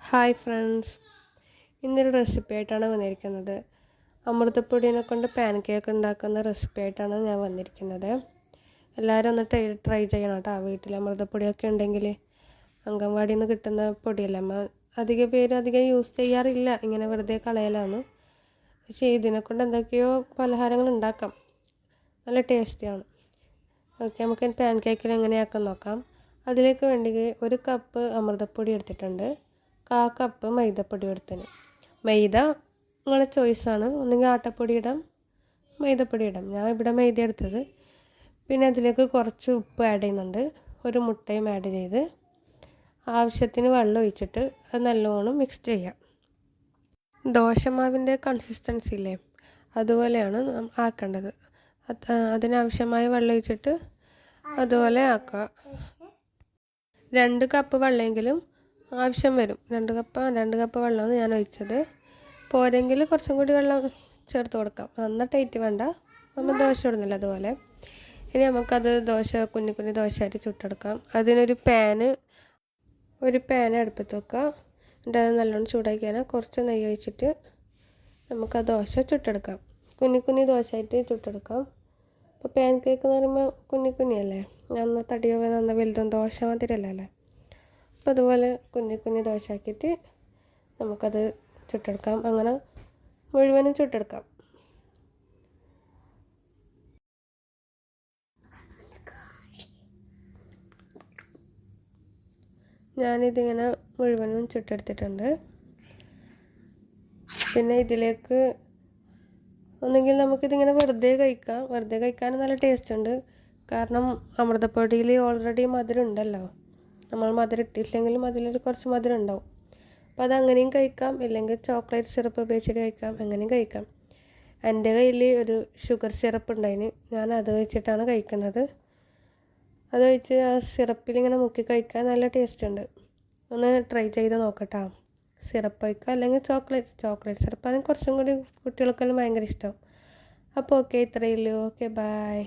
Hi friends. ഇന്നൊരു recipe ആയിട്ടാണ് വന്നിരിക്കുന്നത്. അമൃതപ്പൊടിനെ കൊണ്ട് പാൻ കേക്ക് ഉണ്ടാക്കുന്ന റെസിപ്പി ആയിട്ടാണ് ഞാൻ വന്നിരിക്കുന്നത്. എല്ലാവരും ഒന്ന് ട്രൈ ട്രൈ ചെയ്യണം കേട്ടോ. വീട്ടിൽ അമൃതപ്പൊടിയൊക്കെ ഉണ്ടെങ്കിൽ അംഗൻവാടിയിൽ നിന്ന് കിട്ടുന്ന പൊടിയല്ല. അധിക പേര് അധികം യൂസ് ചെയ്യാറില്ല. ഇങ്ങനെ വെറുതെ കളയലാണ്. പക്ഷേ ഇതിനെ കൊണ്ട് എന്തൊക്കെയോ പലഹാരങ്ങൾ ഉണ്ടാക്കാം. നല്ല ടേസ്റ്റിയാണ് ഓക്കെ നമുക്ക് പാൻ കേക്കിൽ എങ്ങനെയാക്കാൻ നോക്കാം. അതിലേക്ക് വേണ്ടി ഒരു കപ്പ് അമൃതപ്പൊടി എടുത്തിട്ടുണ്ട്. കാ കപ്പ് മൈദപ്പൊടി എടുത്തിന് മൈദ നിങ്ങളെ ചോയ്സാണ് ഒന്നെങ്കിൽ ആട്ടപ്പൊടി ഇടാം മൈദപ്പൊടി ഇടാം. ഞാൻ ഇവിടെ മൈദ എടുത്തത്. പിന്നെ അതിലേക്ക് കുറച്ച് ഉപ്പ് ആഡ് ചെയ്യുന്നുണ്ട്. ഒരു മുട്ടയും ആഡ് ചെയ്ത് ആവശ്യത്തിന് വെള്ളം ഒഴിച്ചിട്ട് അത് നല്ലോണം മിക്സ് ചെയ്യാം. ദോശമാവിന്റെ കൺസിസ്റ്റൻസി ഇല്ലേ? അതുപോലെയാണ് ആക്കേണ്ടത്. അതിനാവശ്യമായ വെള്ളം ഒഴിച്ചിട്ട് അതുപോലെ ആക്കുക. രണ്ട് കപ്പ് വെള്ളമെങ്കിലും ആവശ്യം വരും. രണ്ട് കപ്പ് രണ്ട് കപ്പ് വെള്ളമാണ് ഞാൻ ഒഴിച്ചത്. പോരെങ്കിൽ കുറച്ചും കൂടി വെള്ളം ചേർത്ത് കൊടുക്കാം. നന്ന ടൈറ്റ് വേണ്ട. നമ്മൾ ദോശ ഇടുന്നില്ല അതുപോലെ. ഇനി നമുക്കത് ദോശ കുഞ്ഞു കുഞ്ഞു ദോശയായിട്ട് ചുട്ടെടുക്കാം. അതിനൊരു പാന് ഒരു പാൻ അടുപ്പത്ത് വെക്കുക. എന്നിട്ട് അത് നല്ലോണം ചൂടാക്കിയാൽ കുറച്ച് നെയ്യ് ഒഴിച്ചിട്ട് നമുക്ക് ആ ദോശ ചുട്ടെടുക്കാം. കുഞ്ഞു കുഞ്ഞു ദോശയായിട്ട് ചുട്ടെടുക്കാം. ഇപ്പോൾ പാൻ കേക്ക് എന്ന് പറയുമ്പോൾ കുഞ്ഞു കുഞ്ഞിയല്ലേ നന്ന തടിയോ നന്ന വലുതും ദോശ മാതിരി അല്ലേ? അപ്പോൾ അതുപോലെ കുഞ്ഞു കുഞ്ഞു ദോശ ആക്കിയിട്ട് നമുക്കത് ചുട്ടെടുക്കാം. അങ്ങനെ മുഴുവനും ചുട്ടെടുക്കാം. ഞാനിതിങ്ങനെ മുഴുവനും ചുട്ടെടുത്തിട്ടുണ്ട്. പിന്നെ ഇതിലേക്ക് ഒന്നെങ്കിൽ നമുക്കിതിങ്ങനെ വെറുതെ കഴിക്കാം. വെറുതെ കഴിക്കാൻ നല്ല ടേസ്റ്റ് ഉണ്ട്. കാരണം അമൃതപ്പൊടിയിൽ ഓൾറെഡി മധുരം ഉണ്ടല്ലോ. നമ്മൾ മധുരം ഇട്ടില്ലെങ്കിലും അതിലൊരു കുറച്ച് മധുരം ഉണ്ടാവും. അപ്പോൾ അത് അങ്ങനെയും കഴിക്കാം. ഇല്ലെങ്കിൽ ചോക്ലേറ്റ് സിറപ്പ് ഉപയോഗിച്ചിട്ട് കഴിക്കാം. അങ്ങനെയും കഴിക്കാം. എന്റെ കയ്യിൽ ഒരു ഷുഗർ സിറപ്പ് ഉണ്ടായിന്. ഞാൻ അത് വെച്ചിട്ടാണ് കഴിക്കുന്നത്. അതൊഴിച്ച് ആ സിറപ്പിൽ ഇങ്ങനെ മുക്കി കഴിക്കാൻ നല്ല ടേസ്റ്റ് ഉണ്ട്. ഒന്ന് ട്രൈ ചെയ്ത് നോക്കട്ടോ. സിറപ്പ് ഒഴിക്കുക അല്ലെങ്കിൽ ചോക്ലേറ്റ്. ചോക്ലേറ്റ് സിറപ്പ് അതിന് കുറച്ചും കൂടി കുട്ടികൾക്കെല്ലാം ഭയങ്കര ഇഷ്ടം. അപ്പോൾ ഓക്കെ ഇത്രയേ ഉള്ളൂ. Okay bye